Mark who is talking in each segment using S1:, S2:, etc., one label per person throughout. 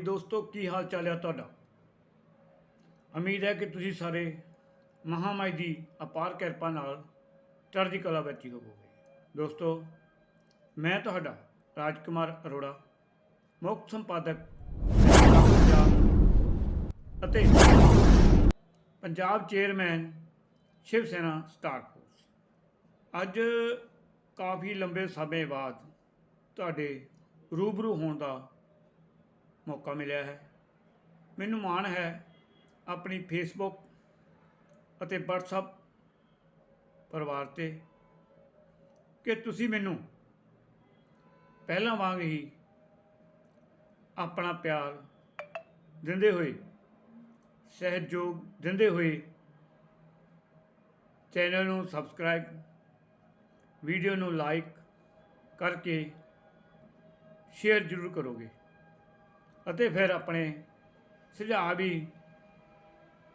S1: ਦੋਸਤੋ, ਕੀ ਹਾਲ ਚਾਲ ਹੈ ਤੁਹਾਡਾ? ਉਮੀਦ ਹੈ ਕਿ ਤੁਸੀਂ ਸਾਰੇ ਮਹਾਮਾਈ ਦੀ ਅਪਾਰ ਕਿਰਪਾ ਨਾਲ ਚੜ੍ਹਦੀ ਕਲਾ ਵਿੱਚ ਹੋਵੋਗੇ। ਦੋਸਤੋ, ਮੈਂ ਤੁਹਾਡਾ ਰਾਜਕੁਮਾਰ ਅਰੋੜਾ, ਮੁੱਖ ਸੰਪਾਦਕ ਅਤੇ Punjab chairman Shiv Sena star force. ਅੱਜ ਕਾਫੀ ਲੰਬੇ ਸਮੇਂ ਬਾਅਦ ਤੁਹਾਡੇ ਰੂਬਰੂ ਹੋਣ ਦਾ ਮੌਕਾ ਮਿਲਿਆ ਹੈ। ਮੈਨੂੰ ਮਾਣ ਹੈ ਆਪਣੀ ਫੇਸਬੁੱਕ ਅਤੇ WhatsApp ਪਰਿਵਾਰ ਤੇ ਕਿ ਤੁਸੀਂ ਮੈਨੂੰ ਪਹਿਲਾਂ ਵਾਂਗ ਹੀ ਆਪਣਾ ਪਿਆਰ ਦਿੰਦੇ ਹੋਏ, ਸਹਿਯੋਗ ਦਿੰਦੇ ਹੋਏ ਚੈਨਲ ਨੂੰ ਸਬਸਕ੍ਰਾਈਬ ਵੀਡੀਓ ਨੂੰ ਲਾਈਕ ਕਰਕੇ ਸ਼ੇਅਰ ਜ਼ਰੂਰ ਕਰੋਗੇ। ਅਤੇ ਫਿਰ ਆਪਣੇ ਸੁਝਾਅ ਵੀ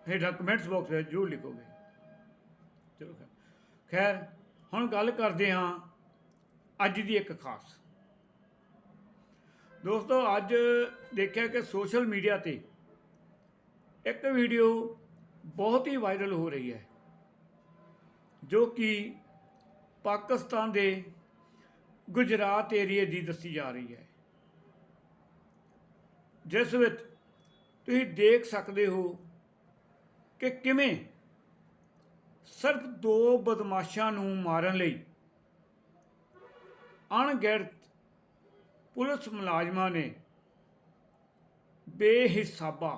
S1: ਹੇਠਾਂ ਕਮੈਂਟਸ ਬਾਕਸ ਵਿੱਚ ਜ਼ਰੂਰ ਲਿਖੋਗੇ। ਚਲੋ ਖੈਰ। ਖੈਰ, ਹੁਣ ਗੱਲ ਕਰਦੇ ਹਾਂ ਅੱਜ ਦੀ ਇੱਕ ਖਾਸ। ਦੋਸਤੋ, ਅੱਜ ਦੇਖਿਆ ਕਿ ਸੋਸ਼ਲ ਮੀਡੀਆ ਤੇ ਇੱਕ ਵੀਡੀਓ ਬਹੁਤ ਹੀ ਵਾਇਰਲ ਹੋ ਰਹੀ ਹੈ, ਜੋ ਕਿ ਪਾਕਿਸਤਾਨ ਦੇ ਗੁਜਰਾਤ ਏਰੀਏ ਦੀ ਦੱਸੀ ਜਾ ਰਹੀ ਹੈ। ਜਿਸ ਵਿੱਚ ਤੁਸੀਂ ਦੇਖ ਸਕਦੇ ਹੋ ਕਿ ਕਿਵੇਂ ਸਿਰਫ ਦੋ ਬਦਮਾਸ਼ਾਂ ਨੂੰ ਮਾਰਨ ਲਈ ਅਣਗਿਣਤ ਪੁਲਿਸ ਮੁਲਾਜ਼ਮਾਂ ਨੇ ਬੇਹਿਸਾਬਾ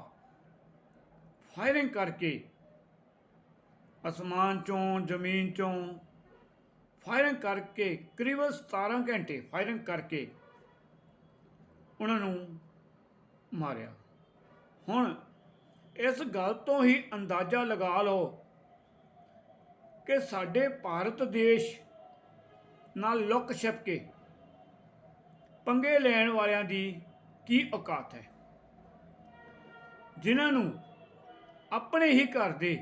S1: ਫਾਇਰਿੰਗ ਕਰਕੇ ਅਸਮਾਨ ਚੋਂ, ਜ਼ਮੀਨ ਚੋਂ ਫਾਇਰਿੰਗ ਕਰਕੇ ਕਰੀਬਨ 17 ਘੰਟੇ ਫਾਇਰਿੰਗ ਕਰਕੇ ਉਹਨਾਂ ਨੂੰ ਮਾਰਿਆ। ਹੁਣ ਇਸ ਗੱਲ ਤੋਂ ਹੀ ਅੰਦਾਜ਼ਾ ਲਗਾ ਲਓ ਕਿ ਸਾਡੇ ਭਾਰਤ ਦੇਸ਼ ਨਾਲ ਲੁੱਕ ਛਿਪ ਕੇ ਪੰਗੇ ਲੈਣ ਵਾਲਿਆਂ ਦੀ ਕੀ ਔਕਾਤ ਹੈ। ਜਿਨ੍ਹਾਂ ਨੂੰ ਆਪਣੇ ਹੀ ਘਰ ਦੇ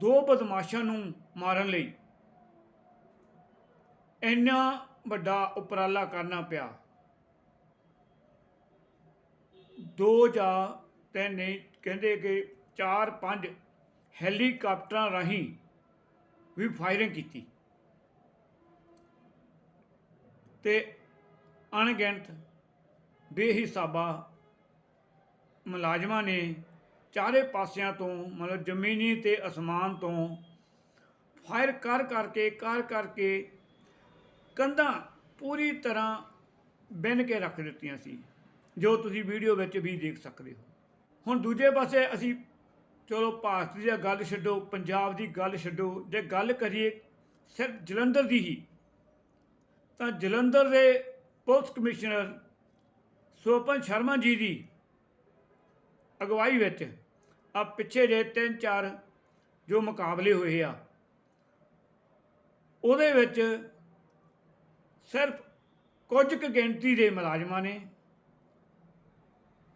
S1: ਦੋ ਬਦਮਾਸ਼ਾਂ ਨੂੰ ਮਾਰਨ ਲਈ ਇੰਨਾ ਵੱਡਾ ਉਪਰਾਲਾ ਕਰਨਾ ਪਿਆ। ਦੋ ਜਾਂ ਤਿੰਨ ਨਹੀਂ ਕਹਿੰਦੇ ਕਿ ਚਾਰ ਪੰਜ ਹੈਲੀਕਾਪਟਰਾਂ ਰਾਹੀਂ ਵੀ ਫਾਇਰਿੰਗ ਕੀਤੀ। ਤੇ ਅਣਗਿਣਤ ਬੇਹਿਸਾਬਾ ਮੁਲਾਜ਼ਮਾਂ ਨੇ ਚਾਰੇ ਪਾਸਿਆਂ ਤੋਂ ਮਤਲਬ ਜ਼ਮੀਨੀ ਤੇ ਅਸਮਾਨ ਤੋਂ ਫਾਇਰ ਕਰ ਕਰਕੇ ਕਰ ਕਰਕੇ ਕੰਧਾਂ ਪੂਰੀ ਤਰ੍ਹਾਂ ਬਿੰਨ ਕੇ ਰੱਖ ਦਿੱਤੀਆਂ ਸੀ। ਜੋ ਤੁਸੀਂ ਵੀਡੀਓ ਵਿੱਚ ਵੀ ਦੇਖ ਸਕਦੇ ਹੋ। ਹੁਣ ਦੂਜੇ ਪਾਸੇ ਅਸੀਂ ਚਲੋ ਭਾਰਤ ਦੀ ਗੱਲ ਛੱਡੋ, ਪੰਜਾਬ ਦੀ ਗੱਲ ਛੱਡੋ, ਜੇ ਗੱਲ ਕਰੀਏ ਸਿਰਫ ਜਲੰਧਰ ਦੀ ਹੀ, ਤਾਂ ਜਲੰਧਰ ਦੇ ਪੁਲਿਸ ਕਮਿਸ਼ਨਰ ਸੋਪਨ ਸ਼ਰਮਾ ਜੀ ਦੀ ਅਗਵਾਈ ਵਿੱਚ ਆ ਪਿੱਛੇ ਜੇ ਤਿੰਨ ਚਾਰ ਜੋ ਮੁਕਾਬਲੇ ਹੋਏ ਆ, ਉਹਦੇ ਵਿੱਚ ਸਿਰਫ ਕੁਝ ਕੁ ਗਿਣਤੀ ਦੇ ਮੁਲਾਜ਼ਮਾਂ ਨੇ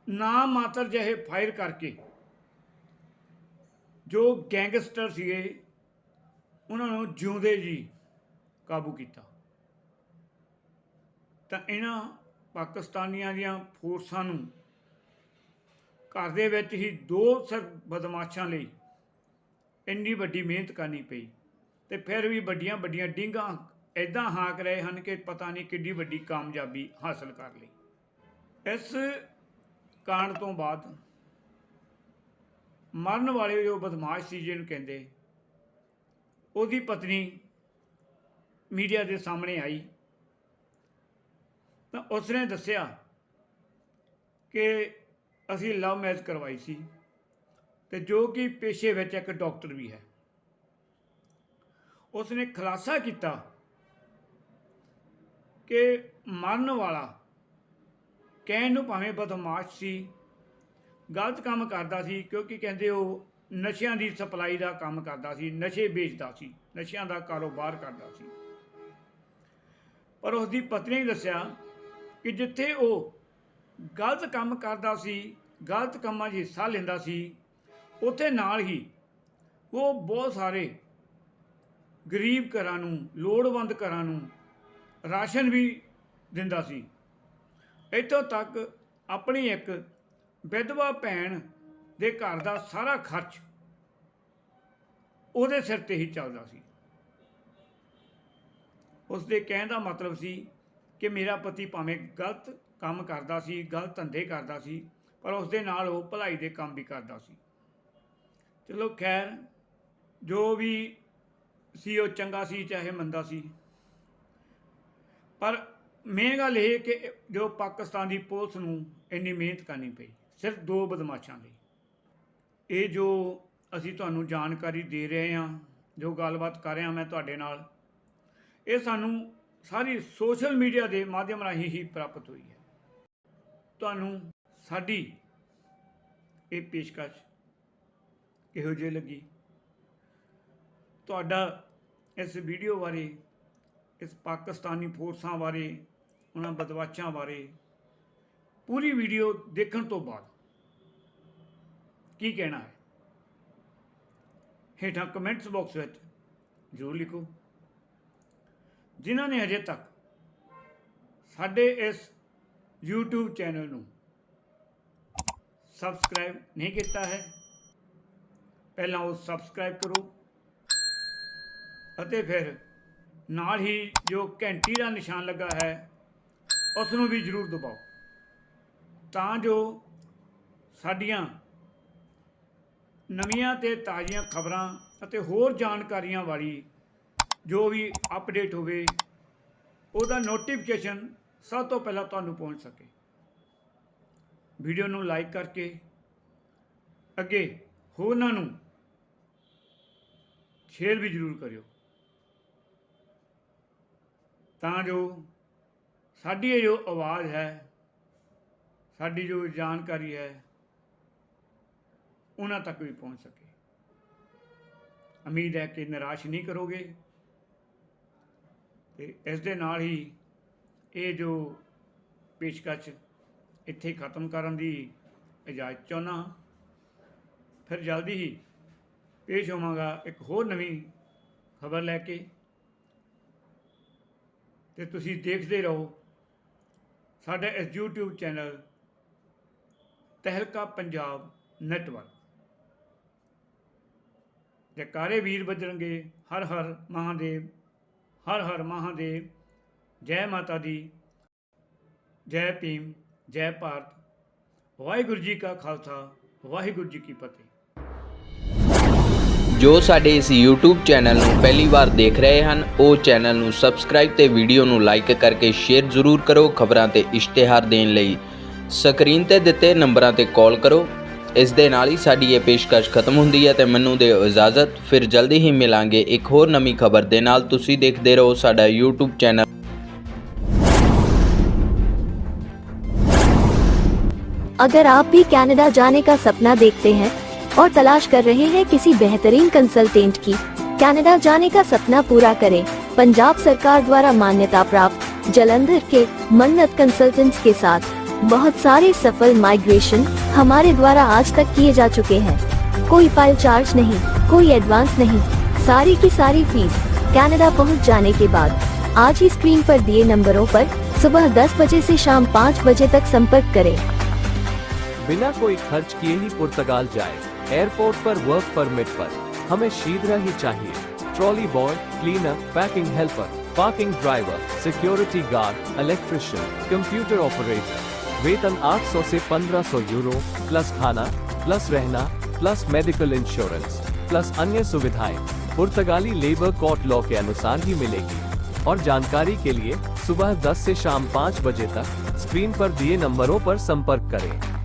S1: ਨਾ ਮਾਤਰ ਜਿਹੇ ਫਾਇਰ ਕਰਕੇ ਜੋ ਗੈਂਗਸਟਰ ਸੀਗੇ, ਉਹਨਾਂ ਨੂੰ ਜਿਉਂਦੇ ਜੀ ਕਾਬੂ ਕੀਤਾ। ਤਾਂ ਇਹਨਾਂ ਪਾਕਿਸਤਾਨੀਆਂ ਦੀਆਂ ਫੋਰਸਾਂ ਨੂੰ ਘਰ ਦੇ ਵਿੱਚ ਹੀ ਦੋ ਸਿਰ ਬਦਮਾਸ਼ਾਂ ਲਈ ਇੰਨੀ ਵੱਡੀ ਮਿਹਨਤ ਕਰਨੀ ਪਈ ਤੇ ਫਿਰ ਵੀ ਵੱਡੀਆਂ ਵੱਡੀਆਂ ਡਿੰਗਾਂ ਐਦਾਂ ਹਾਕ ਰਹੇ ਹਨ ਕਿ ਪਤਾ ਨਹੀਂ ਕਿੱਡੀ ਵੱਡੀ ਕਾਮਯਾਬੀ ਹਾਸਲ ਕਰ ਲਈ। ਇਸ ਕਾਂਡ ਤੋਂ ਬਾਅਦ ਮਰਨ ਵਾਲੇ ਜੋ ਬਦਮਾਸ਼ ਸੀ ਜਿਹਨੂੰ ਕਹਿੰਦੇ, ਉਹਦੀ ਪਤਨੀ ਮੀਡੀਆ ਦੇ ਸਾਹਮਣੇ ਆਈ ਤਾਂ ਉਸਨੇ ਦੱਸਿਆ ਕਿ ਅਸੀਂ ਲਵ ਮੈਰਿਜ ਕਰਵਾਈ ਸੀ ਤੇ ਜੋ ਕਿ ਪੇਸ਼ੇ ਵਿੱਚ ਇੱਕ ਡਾਕਟਰ ਵੀ ਹੈ। ਉਸਨੇ ਖੁਲਾਸਾ ਕੀਤਾ ਕਿ ਮਰਨ ਵਾਲਾ ਕਹਿਣ ਨੂੰ ਭਾਵੇਂ ਬਦਮਾਸ਼ ਸੀ। ਗਲਤ ਕੰਮ ਕਰਦਾ ਸੀ ਕਿਉਂਕਿ ਕਹਿੰਦੇ ਉਹ ਨਸ਼ਿਆਂ ਦੀ ਸਪਲਾਈ ਦਾ ਕੰਮ ਕਰਦਾ ਸੀ, ਨਸ਼ੇ ਵੇਚਦਾ ਸੀ, ਨਸ਼ਿਆਂ ਦਾ ਕਾਰੋਬਾਰ ਕਰਦਾ ਸੀ। ਪਰ ਉਸ ਦੀ ਪਤਨੀ ਨੇ ਦੱਸਿਆ ਕਿ ਜਿੱਥੇ ਉਹ ਗਲਤ ਕੰਮ ਕਰਦਾ ਸੀ, ਗਲਤ ਕੰਮਾਂ 'ਚ ਹਿੱਸਾ ਲੈਂਦਾ ਸੀ, ਉੱਥੇ ਨਾਲ ਹੀ ਉਹ ਬਹੁਤ ਸਾਰੇ ਗਰੀਬ ਘਰਾਂ ਨੂੰ, ਲੋੜਵੰਦ ਘਰਾਂ ਨੂੰ ਰਾਸ਼ਨ ਵੀ ਦਿੰਦਾ ਸੀ। ਇੱਥੋਂ ਤੱਕ ਆਪਣੀ ਇੱਕ ਵਿਧਵਾ ਭੈਣ ਦੇ ਘਰ ਦਾ ਸਾਰਾ ਖਰਚ ਉਹਦੇ ਸਿਰ ਤੇ ਹੀ ਚੱਲਦਾ ਸੀ। ਉਸ ਦੇ ਕਹਿਣ ਦਾ ਮਤਲਬ ਸੀ ਕਿ ਮੇਰਾ ਪਤੀ ਭਾਵੇਂ ਗਲਤ ਕੰਮ ਕਰਦਾ ਸੀ, ਗਲਤ ਧੰਦੇ ਕਰਦਾ ਸੀ, ਪਰ ਉਸ ਦੇ ਨਾਲ ਉਹ ਭਲਾਈ ਦੇ ਕੰਮ ਵੀ ਕਰਦਾ ਸੀ। ਚਲੋ ਖੈਰ, ਜੋ ਵੀ ਸੀ ਉਹ ਚੰਗਾ ਸੀ, ਚਾਹੇ ਮੰਦਾ ਸੀ। ਪਰ ਮੇਨ ਗੱਲ ਇਹ ਕਿ ਜੋ ਪਾਕਿਸਤਾਨ ਦੀ ਪੁਲਿਸ ਨੂੰ ਇੰਨੀ ਮਿਹਨਤ ਕਰਨੀ ਪਈ, ਸਿਰਫ ਦੋ ਬਦਮਾਸ਼ਾਂ ਲਈ। ਇਹ ਜੋ ਅਸੀਂ ਤੁਹਾਨੂੰ ਜਾਣਕਾਰੀ ਦੇ ਰਹੇ ਹਾਂ, ਜੋ ਗੱਲਬਾਤ ਕਰ ਰਿਹਾ ਮੈਂ ਤੁਹਾਡੇ ਨਾਲ, ਇਹ ਸਾਨੂੰ ਸਾਰੀ ਸੋਸ਼ਲ ਮੀਡੀਆ ਦੇ ਮਾਧਿਅਮ ਰਾਹੀਂ ਹੀ ਪ੍ਰਾਪਤ ਹੋਈ ਹੈ। ਤੁਹਾਨੂੰ ਸਾਡੀ ਇਹ ਪੇਸ਼ਕਸ਼ ਕਿਹੋ ਜਿਹੀ ਲੱਗੀ? ਤੁਹਾਡਾ ਇਸ ਵੀਡੀਓ ਬਾਰੇ, ਇਸ ਪਾਕਿਸਤਾਨੀ ਫੋਰਸਾਂ ਬਾਰੇ ਉਹਨਾਂ ਬਦਮਾਸ਼ਾਂ ਬਾਰੇ ਪੂਰੀ ਵੀਡੀਓ ਦੇਖਣ ਤੋਂ ਬਾਅਦ ਕੀ ਕਹਿਣਾ ਹੈ? ਹੇਠਾਂ ਕਮੈਂਟਸ ਬਾਕਸ ਵਿੱਚ ਜ਼ਰੂਰ ਲਿਖੋ। ਜਿਨ੍ਹਾਂ ਨੇ ਅਜੇ ਤੱਕ ਸਾਡੇ ਇਸ YouTube ਚੈਨਲ ਨੂੰ ਸਬਸਕ੍ਰਾਈਬ ਨਹੀਂ ਕੀਤਾ ਹੈ, ਪਹਿਲਾਂ ਉਹ ਸਬਸਕ੍ਰਾਈਬ ਕਰੋ ਅਤੇ ਫਿਰ ਨਾਲ ਹੀ ਜੋ ਘੰਟੀ ਦਾ ਨਿਸ਼ਾਨ ਲੱਗਾ ਹੈ ਉਸ ਨੂੰ ਵੀ ਜ਼ਰੂਰ ਦਬਾਓ। ਤਾਂ ਜੋ ਸਾਡੀਆਂ ਨਵੀਆਂ ਤੇ ਤਾਜ਼ੀਆਂ ਖਬਰਾਂ ਅਤੇ ਹੋਰ ਜਾਣਕਾਰੀਆਂ ਵਾਲੀ ਜੋ ਵੀ ਅਪਡੇਟ ਹੋਵੇ, ਉਹਦਾ ਨੋਟੀਫਿਕੇਸ਼ਨ ਸਭ ਤੋਂ ਪਹਿਲਾਂ ਤੁਹਾਨੂੰ ਪਹੁੰਚ ਸਕੇ। ਵੀਡੀਓ ਨੂੰ ਲਾਈਕ ਕਰਕੇ ਅੱਗੇ ਹੋਰਨਾਂ ਨੂੰ ਸ਼ੇਅਰ ਵੀ ਜ਼ਰੂਰ ਕਰਿਓ। ਤਾਂ ਜੋ ਸਾਡੀ ਇਹ ਜੋ ਆਵਾਜ਼ ਹੈ, ਸਾਡੀ ਜੋ ਜਾਣਕਾਰੀ ਹੈ, ਉਹਨਾਂ ਤੱਕ ਵੀ ਪਹੁੰਚ ਸਕੇ। ਉਮੀਦ ਹੈ ਕਿ ਨਿਰਾਸ਼ ਨਹੀਂ ਕਰੋਗੇ। ਤੇ ਇਸ ਦੇ ਨਾਲ ਹੀ ਇਹ ਜੋ ਪੇਸ਼ਕਸ਼ ਇੱਥੇ ਖਤਮ ਕਰਨ ਦੀ ਇਜਾਜ਼ਤ ਚਾਹੁੰਦਾ ਹਾਂ। ਫਿਰ ਜਲਦੀ ਹੀ ਪੇਸ਼ ਹੋਵਾਂਗਾ ਇੱਕ ਹੋਰ ਨਵੀਂ ਖਬਰ ਲੈ ਕੇ। ਤੇ ਤੁਸੀਂ ਦੇਖਦੇ ਰਹੋ ਸਾਡਾ ਇਸ YouTube channel Tehelka Punjab network. ਜੈਕਾਰੇ ਵੀਰ ਬਜਰੰਗੇ ਹਰ ਹਰ ਮਹਾਦੇਵ, ਹਰ ਹਰ ਮਹਾਦੇਵ, ਜੈ ਮਾਤਾ ਦੀ, ਜੈ ਭੀਮ, ਜੈ ਭਾਰਤ। ਵਾਹਿਗੁਰੂ ਜੀ ਕਾ ਖਾਲਸਾ, ਵਾਹਿਗੁਰੂ ਜੀ ਕੀ ਫਤਿਹ।
S2: ਜੋ ਸਾਡੇ ਇਸ YouTube ਚੈਨਲ ਨੂੰ ਪਹਿਲੀ ਵਾਰ ਦੇਖ ਰਹੇ ਹਨ ਉਹ ਚੈਨਲ ਨੂੰ ਸਬਸਕ੍ਰਾਈਬ ਤੇ ਵੀਡੀਓ ਨੂੰ ਲਾਈਕ ਕਰਕੇ ਸ਼ੇਅਰ ਜ਼ਰੂਰ ਕਰੋ ਖਬਰਾਂ ਤੇ ਇਸ਼ਤਿਹਾਰ ਦੇਣ ਲਈ ਸਕਰੀਨ ਤੇ ਦਿੱਤੇ ਨੰਬਰਾਂ ਤੇ ਕਾਲ ਕਰੋ ਇਸ ਦੇ ਨਾਲ ਹੀ ਸਾਡੀ ਇਹ ਪੇਸ਼ਕਸ਼ ਖਤਮ ਹੁੰਦੀ ਹੈ ਤੇ ਮੈਨੂੰ ਦਿਓ ਇਜਾਜ਼ਤ ਫਿਰ ਜਲਦੀ ਹੀ ਮਿਲਾਂਗੇ ਇੱਕ ਹੋਰ ਨਵੀਂ ਖਬਰ ਦੇ ਨਾਲ ਤੁਸੀਂ ਦੇਖਦੇ ਰਹੋ ਸਾਡਾ YouTube ਚੈਨਲ
S3: अगर आप भी कनाडा जाने का सपना देखते हैं और तलाश कर रहे हैं किसी बेहतरीन कंसल्टेंट की। कनाडा जाने का सपना पूरा करें। पंजाब सरकार द्वारा मान्यता प्राप्त। जलंधर के मन्नत कंसल्टेंट्स के साथ। बहुत सारे सफल माइग्रेशन हमारे द्वारा आज तक किए जा चुके हैं। कोई फ़ाइल चार्ज नहीं, कोई एडवांस नहीं। सारी की सारी फ़ीस कनाडा पहुँच जाने के बाद। आज ही स्क्रीन पर दिए नंबरों पर सुबह 10 बजे से शाम 5 बजे तक संपर्क करें।
S4: बिना कोई खर्च किए ही पुर्तगाल जाए। एयरपोर्ट पर वर्क परमिट पर। हमें शीघ्र ही चाहिए। Trolley boy cleaner packing helper parking driver security guard electrician computer operator वेतन 800 से 1500 यूरो प्लस खाना प्लस रहना प्लस मेडिकल इंश्योरेंस प्लस अन्य सुविधाएँ। पुर्तगाली लेबर कोर्ट लॉ के अनुसार ही मिलेगी। और जानकारी के लिए सुबह 10 से शाम 5 बजे तक स्क्रीन पर दिए नंबरों पर संपर्क करें।